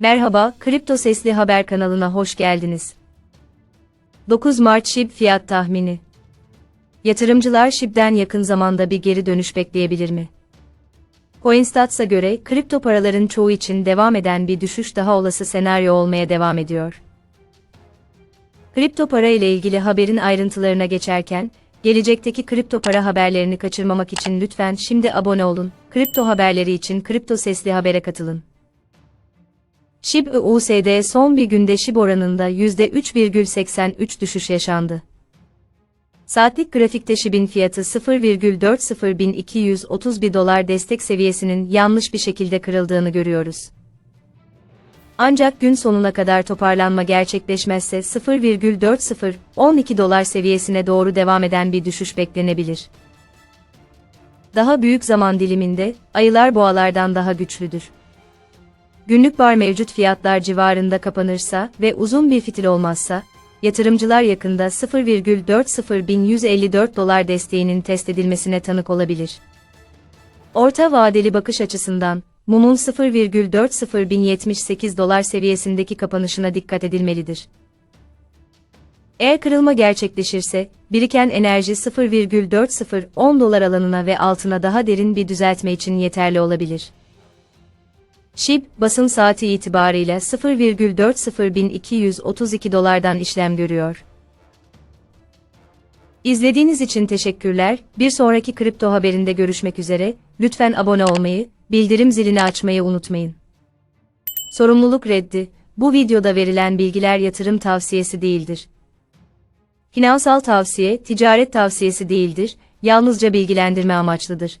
Merhaba, Kripto Sesli Haber kanalına hoş geldiniz. 9 Mart SHIB fiyat tahmini. Yatırımcılar SHIB'den yakın zamanda bir geri dönüş bekleyebilir mi? Coinstats'a göre kripto paraların çoğu için devam eden bir düşüş daha olası senaryo olmaya devam ediyor. Kripto para ile ilgili haberin ayrıntılarına geçerken, gelecekteki kripto para haberlerini kaçırmamak için lütfen şimdi abone olun. Kripto haberleri için Kripto Sesli Haber'e katılın. SHIB USD son bir günde SHIB oranında %3,83 düşüş yaşandı. Saatlik grafikte SHIB'in fiyatı 0,40231 dolar destek seviyesinin yanlış bir şekilde kırıldığını görüyoruz. Ancak gün sonuna kadar toparlanma gerçekleşmezse 0,4012 dolar seviyesine doğru devam eden bir düşüş beklenebilir. Daha büyük zaman diliminde, ayılar boğalardan daha güçlüdür. Günlük bar mevcut fiyatlar civarında kapanırsa ve uzun bir fitil olmazsa, yatırımcılar yakında 0,40154 dolar desteğinin test edilmesine tanık olabilir. Orta vadeli bakış açısından, mumun 0,40078 dolar seviyesindeki kapanışına dikkat edilmelidir. Eğer kırılma gerçekleşirse, biriken enerji 0,4010 dolar alanına ve altına daha derin bir düzeltme için yeterli olabilir. SHIB, basın saati itibarıyla 0,40232 dolardan işlem görüyor. İzlediğiniz için teşekkürler. Bir sonraki kripto haberinde görüşmek üzere. Lütfen abone olmayı, bildirim zilini açmayı unutmayın. Sorumluluk reddi. Bu videoda verilen bilgiler yatırım tavsiyesi değildir. Finansal tavsiye, ticaret tavsiyesi değildir, yalnızca bilgilendirme amaçlıdır.